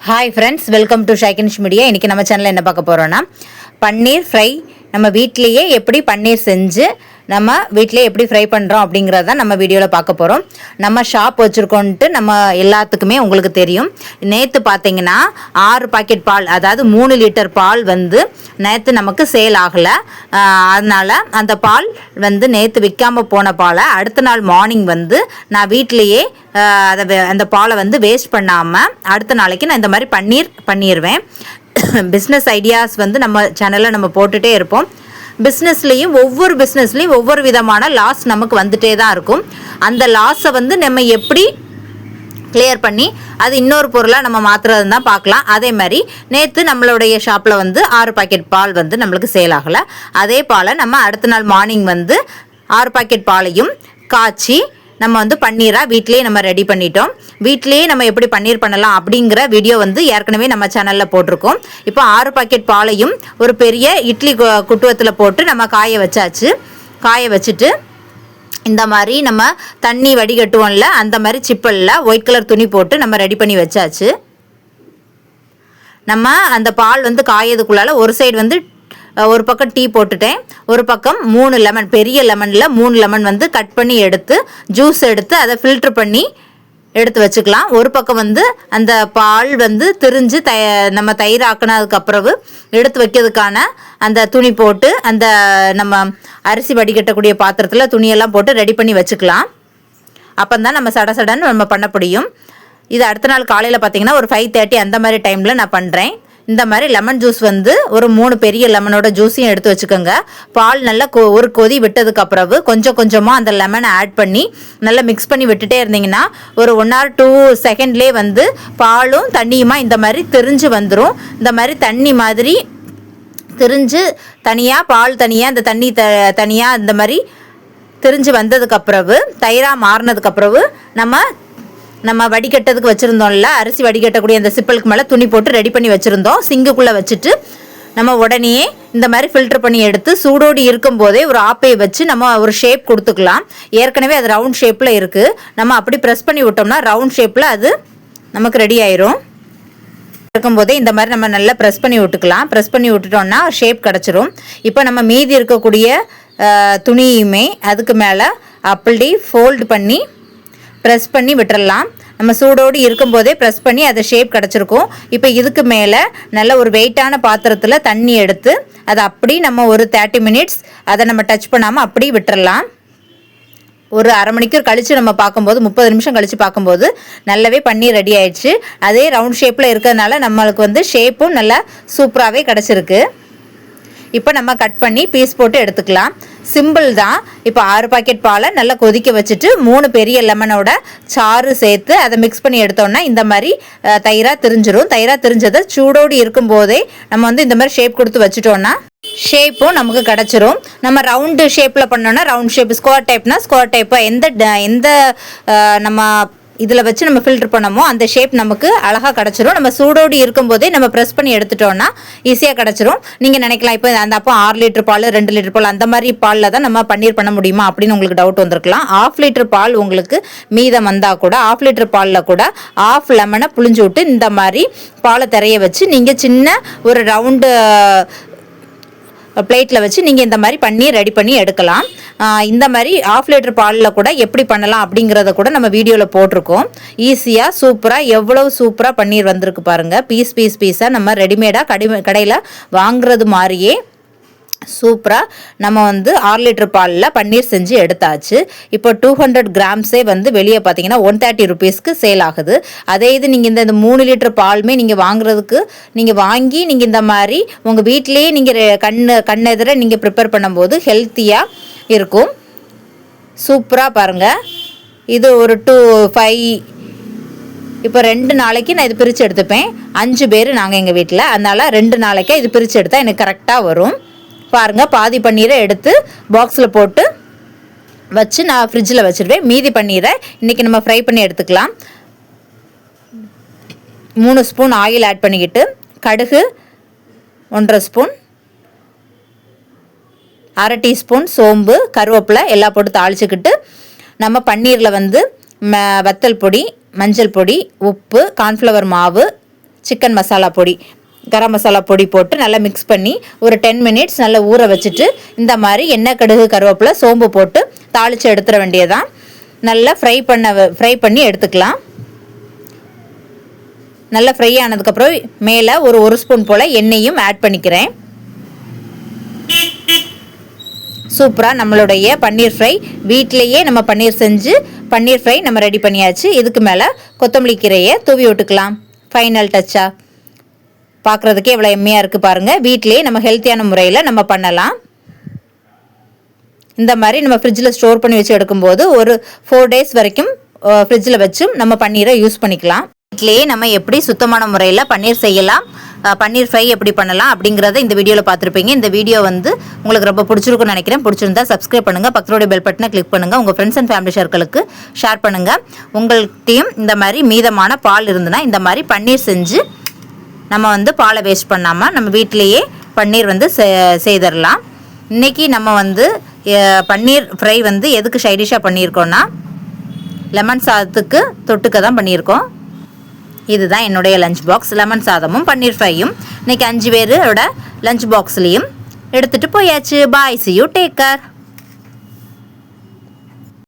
Hi friends welcome to ஷைகன்ஷ் media இன்றைக்கி நம்ம சேனலில் என்ன பார்க்க போகிறோன்னா பன்னீர் ஃப்ரை நம்ம வீட்லேயே எப்படி பன்னீர் செஞ்சு நம்ம வீட்டிலேயே எப்படி ஃப்ரை பண்ணுறோம் அப்படிங்கிறத தான் நம்ம வீடியோவில் பார்க்க போகிறோம் நம்ம ஷாப் வச்சுருக்கோன்ட்டு நம்ம எல்லாத்துக்குமே உங்களுக்கு தெரியும். நேற்று பார்த்தீங்கன்னா ஆறு பாக்கெட் பால் அதாவது மூணு லிட்டர் பால் வந்து நேற்று நமக்கு சேல் ஆகலை. அதனால் அந்த பால் வந்து நேற்று விற்காமல் போன பாலை அடுத்த நாள் மார்னிங் வந்து நான் வீட்டிலையே அதை வே- அந்த பாலை வந்து வேஸ்ட் பண்ணாமல் அடுத்த நாளைக்கு நான் இந்த மாதிரி பன்னீர் பண்ணிடுவேன் பிஸ்னஸ் ஐடியாஸ் வந்து நம்ம சேனலில் நம்ம போட்டுகிட்டே இருப்போம். பிஸ்னஸ்லேயும் ஒவ்வொரு பிஸ்னஸ்லேயும் ஒவ்வொரு விதமான லாஸ் நமக்கு வந்துட்டே தான் இருக்கும். அந்த லாஸை வந்து நம்ம எப்படி கிளியர் பண்ணி அது இன்னொரு பொருளாக நம்ம மாற்றுறது தான் பார்க்கலாம். அதே மாதிரி நேற்று நம்மளுடைய ஷாப்பில் வந்து ஆறு பாக்கெட் பால் வந்து நம்மளுக்கு சேல் ஆகலை. அதே பாலை நம்ம அடுத்த நாள் மார்னிங் வந்து ஆறு பாக்கெட் பாலையும் காய்ச்சி நம்ம வந்து பன்னீராக வீட்லேயே நம்ம ரெடி பண்ணிட்டோம். வீட்லேயே நம்ம எப்படி பன்னீர் பண்ணலாம் அப்படிங்கிற வீடியோ வந்து ஏற்கனவே நம்ம சேனலில் போட்டிருக்கோம். இப்போ ஆறு பாக்கெட் பாலையும் ஒரு பெரிய இட்லி கு- குட்டுவத்தில் போட்டு நம்ம காய வச்சாச்சு. காய வச்சுட்டு இந்த மாதிரி நம்ம தண்ணி வடிகட்டுவோம்ல அந்த மாதிரி சிப்பலில் ஒயிட் கலர் துணி போட்டு நம்ம ரெடி பண்ணி வச்சாச்சு. நம்ம அந்த பால் வந்து காயதுக்குள்ளால ஒரு சைடு வந்து ஒரு பக்கம் டீ போட்டுட்டேன். ஒரு பக்கம் மூணு லெமன் பெரிய லெமனில் மூணு லெமன் வந்து கட் பண்ணி எடுத்து ஜூஸ் எடுத்து அதை ஃபில்ட்ரு பண்ணி எடுத்து வச்சுக்கலாம். ஒரு பக்கம் வந்து அந்த பால் வந்து திரிஞ்சு த நம்ம தயிர் ஆக்கினதுக்கு எடுத்து வைக்கிறதுக்கான அந்த துணி போட்டு அந்த நம்ம அரிசி வடிகட்டக்கூடிய பாத்திரத்தில் துணியெல்லாம் போட்டு ரெடி பண்ணி வச்சுக்கலாம். அப்போ தான் நம்ம சட சடன்னு நம்ம பண்ண முடியும். இது அடுத்த நாள் காலையில் பார்த்தீங்கன்னா ஒரு ஃபைவ் தேர்ட்டி அந்த மாதிரி டைமில் நான் பண்ணுறேன் இந்த மாதிரி லெமன் ஜூஸ் வந்து ஒரு மூணு பெரிய லெமனோட ஜூஸையும் எடுத்து வச்சுக்கோங்க. பால் நல்லா கொ ஒரு கொதி விட்டதுக்கு அப்புறம் கொஞ்சம் கொஞ்சமாக அந்த லெமனை ஆட் பண்ணி நல்லா மிக்ஸ் பண்ணி விட்டுட்டே இருந்தீங்கன்னா ஒரு ஒன் ஆர் டூ செகண்ட்லேயே வந்து பாலும் தண்ணியுமா இந்த மாதிரி தெரிஞ்சு வந்துடும் இந்த மாதிரி தண்ணி மாதிரி திரிஞ்சு தனியாக பால் தனியாக இந்த தண்ணி த தனியாக இந்த மாதிரி திரிஞ்சு வந்ததுக்கு அப்புறவு தயிராக மாறினதுக்கு அப்புறவு நம்ம நம்ம வடிகட்டதுக்கு வச்சுருந்தோம்ல அரிசி வடிகட்டக்கூடிய அந்த சிப்பலுக்கு மேலே துணி போட்டு ரெடி பண்ணி வச்சுருந்தோம். சிங்குக்குள்ளே வச்சுட்டு நம்ம உடனே இந்த மாதிரி ஃபில்டர் பண்ணி எடுத்து சூடோடி இருக்கும்போதே ஒரு ஆப்பையை வச்சு நம்ம ஒரு ஷேப் கொடுத்துக்கலாம். ஏற்கனவே அது ரவுண்ட் ஷேப்பில் இருக்குது நம்ம அப்படி ப்ரெஸ் பண்ணி விட்டோம்னா ரவுண்ட் ஷேப்பில் அது நமக்கு ரெடி ஆயிரும். இருக்கும்போதே இந்த மாதிரி நம்ம நல்லா ப்ரெஸ் பண்ணி விட்டுக்கலாம். ப்ரெஸ் பண்ணி விட்டுட்டோம்னா ஷேப் கிடச்சிரும். இப்போ நம்ம மீதி இருக்கக்கூடிய துணியுமே அதுக்கு மேலே அப்படி ஃபோல்டு பண்ணி ப்ரெஸ் பண்ணி விட்டுடலாம் நம்ம சூடோடு இருக்கும்போதே ப்ரெஸ் பண்ணி அதை ஷேப் கிடச்சிருக்கும். இப்போ இதுக்கு மேலே நல்ல ஒரு வெயிட்டான பாத்திரத்தில் தண்ணி எடுத்து அதை அப்படி நம்ம ஒரு தேர்ட்டி மினிட்ஸ் அதை நம்ம டச் பண்ணாமல் அப்படி விட்டுடலாம் ஒரு அரை மணிக்கூர் கழித்து நம்ம பார்க்கும்போது முப்பது நிமிஷம் கழித்து பார்க்கும்போது நல்லாவே பன்னீர் ரெடி ஆயிடுச்சு. அதே ரவுண்ட் ஷேப்பில் இருக்கிறதுனால நம்மளுக்கு வந்து ஷேப்பும் நல்லா சூப்பராகவே கிடச்சிருக்கு. இப்போ நம்ம கட் பண்ணி பீஸ் போட்டு எடுத்துக்கலாம். சிம்பிள் தான். இப்போ ஆறு பாக்கெட் பாலை நல்லா கொதிக்க வச்சுட்டு மூணு பெரிய லெமனோட சாறு சேர்த்து அதை மிக்ஸ் பண்ணி எடுத்தோம்னா இந்த மாதிரி தயிராக தயிரா திரிஞ்சிரும். தயிரா திரிஞ்சதை சூடோடு இருக்கும்போதே நம்ம வந்து இந்த மாதிரி ஷேப் கொடுத்து வச்சுட்டோம்னா ஷேப்பும் நமக்கு கிடச்சிரும். நம்ம ரவுண்டு ஷேப்பில் பண்ணோன்னா ரவுண்ட் ஷேப் ஸ்கொயர் டைப்னா ஸ்கொயர் டைப்பாக எந்த ட- எந்த நம்ம இதில் வச்சு நம்ம ஃபில்டர் பண்ணமோ அந்த ஷேப் நமக்கு அழகாக கிடச்சிரும். நம்ம சூடோடு இருக்கும்போதே நம்ம ப்ரெஸ் பண்ணி எடுத்துட்டோம்னா ஈஸியாக கிடச்சிரும். நீங்கள் நினைக்கலாம் இப்போ அந்த அப்போ ஆறு லிட்டர் பால் ரெண்டு லிட்டர் பால் அந்த மாதிரி பாலில் தான் நம்ம பன்னீர் பண்ண முடியுமா அப்படின்னு உங்களுக்கு டவுட் வந்திருக்கலாம். ஆஃப் லிட்டர் பால் உங்களுக்கு மீதம் வந்தால் கூட ஆஃப் லிட்டர் பாலில் கூட ஆஃப் லெமனை புளிஞ்சு விட்டு இந்த மாதிரி பாலை திரைய வச்சு நீங்கள் சின்ன ஒரு ரவுண்டு பிளேட்டில் வச்சு நீங்கள் இந்த மாதிரி பண்ணி ரெடி பண்ணி எடுக்கலாம். இந்த மாதிரி ஆஃப் லிட்டர் பாலில் கூட எப்படி பண்ணலாம் அப்படிங்கிறத கூட நம்ம வீடியோவில் போட்டிருக்கோம். ஈஸியாக சூப்பராக எவ்வளவு சூப்பராக பன்னீர் வந்திருக்கு பாருங்கள் பீஸ் பீஸ் பீஸாக நம்ம ரெடிமேடாக கடை கடையில் வாங்குறது மாதிரியே சூப்பராக நம்ம வந்து ஆறு லிட்டர் பாலில் பன்னீர் செஞ்சு எடுத்தாச்சு. இப்போ டூ ஹண்ட்ரட் கிராம்ஸே வந்து வெளியே பார்த்தீங்கன்னா ஒன் தேர்ட்டி ருபீஸ்க்கு சேல் ஆகுது. அதே இது நீங்கள் இந்த இந்த மூணு லிட்டர் பாலுமே நீங்கள் வாங்குறதுக்கு நீங்கள் வாங்கி நீங்கள் இந்த மாதிரி உங்கள் வீட்டிலேயே நீங்கள் கண்ணு கண்ணெதிர நீங்கள் ப்ரிப்பேர் பண்ணும்போது ஹெல்த்தியாக இருக்கும். சூப்பராக பாருங்கள் இது ஒரு டூ ஃபைவ் இப்போ ரெண்டு நாளைக்கு நான் இது பிரித்து எடுத்துப்பேன். அஞ்சு பேர் நாங்கள் எங்கள் வீட்டில் அதனால் ரெண்டு நாளைக்கே இது பிரித்து எடுத்தால் எனக்கு கரெக்டாக வரும். பாருங்கள் பாதி பன்னீரை எடுத்து பாக்ஸில் போட்டு வச்சு நான் ஃப்ரிட்ஜில் வச்சுருவேன். மீதி பன்னீரை இன்றைக்கி நம்ம ஃப்ரை பண்ணி எடுத்துக்கலாம். மூணு ஸ்பூன் ஆயில் ஆட் பண்ணிக்கிட்டு கடுகு ஒன்றரை ஸ்பூன் அரை டீஸ்பூன் சோம்பு கருவேப்பிலை எல்லாம் போட்டு தாளிச்சுக்கிட்டு நம்ம பன்னீரில் வந்து ம வத்தல் பொடி மஞ்சள் பொடி உப்பு கார்ன்ஃப்ளவர் மாவு சிக்கன் மசாலா பொடி. கரம் மசாலா பொடி போட்டு நல்லா மிக்ஸ் பண்ணி ஒரு டென் மினிட்ஸ் நல்லா ஊற வச்சுட்டு இந்த மாதிரி எண்ணெய் கடுகு கருவேப்பிலை சோம்பு போட்டு தாளித்து எடுத்துட வேண்டியதான் நல்லா ஃப்ரை பண்ண ஃப்ரை பண்ணி எடுத்துக்கலாம். நல்லா ஃப்ரை ஆனதுக்கப்புறம் மேலே ஒரு ஒரு ஸ்பூன் போல் எண்ணெயும் ஆட் பண்ணிக்கிறேன். சூப்பராக நம்மளுடைய பன்னீர் ஃப்ரை வீட்டிலையே நம்ம பன்னீர் செஞ்சு பன்னீர் ஃப்ரை நம்ம ரெடி பண்ணியாச்சு. இதுக்கு மேலே கொத்தமல்லி கீரையை தூவி விட்டுக்கலாம். ஃபைனல் டச்சா பார்க்குறதுக்கே எவ்வளோ எம்மையாக இருக்குது பாருங்கள் வீட்டிலேயே நம்ம ஹெல்த்தியான முறையில் நம்ம பண்ணலாம். இந்த மாதிரி நம்ம ஃப்ரிட்ஜில் ஸ்டோர் பண்ணி வச்சு எடுக்கும்போது ஒரு ஃபோர் டேஸ் வரைக்கும் ஃப்ரிட்ஜில் வச்சும் நம்ம பன்னீரை யூஸ் பண்ணிக்கலாம். வீட்டிலேயே நம்ம எப்படி சுத்தமான முறையில் பன்னீர் செய்யலாம் பன்னீர் ஃப்ரை எப்படி பண்ணலாம் அப்படிங்கிறத இந்த வீடியோவில் பார்த்துருப்பீங்க. இந்த வீடியோ வந்து உங்களுக்கு ரொம்ப பிடிச்சிருக்கும்னு நினைக்கிறேன். பிடிச்சிருந்தா சப்ஸ்கிரைப் பண்ணுங்கள் பக்கத்துடைய பெல் பட்டனை கிளிக் பண்ணுங்கள் உங்கள் ஃப்ரெண்ட்ஸ் அண்ட் ஃபேமிலி சர்க்கிளுக்கு ஷேர் பண்ணுங்கள் உங்கள்கிட்டையும் இந்த மாதிரி மீதமான பால் இருந்துன்னா இந்த மாதிரி பன்னீர் செஞ்சு நம்ம வந்து பாலை வேஸ்ட் பண்ணாமல் நம்ம வீட்டிலேயே பன்னீர் வந்து செ- செய்திடலாம் இன்றைக்கி நம்ம வந்து பன்னீர் ஃப்ரை வந்து எதுக்கு சைடிஷாக பண்ணியிருக்கோன்னா லெமன் சாதத்துக்கு தொட்டுக்க தான் பண்ணியிருக்கோம். இதுதான் என்னுடைய லஞ்ச் பாக்ஸ் லெமன் சாதமும் பன்னீர் ஃப்ரையும் இன்றைக்கி அஞ்சு பேரோட லஞ்ச் பாக்ஸ்லேயும் எடுத்துகிட்டு போயாச்சு. Bye see you take care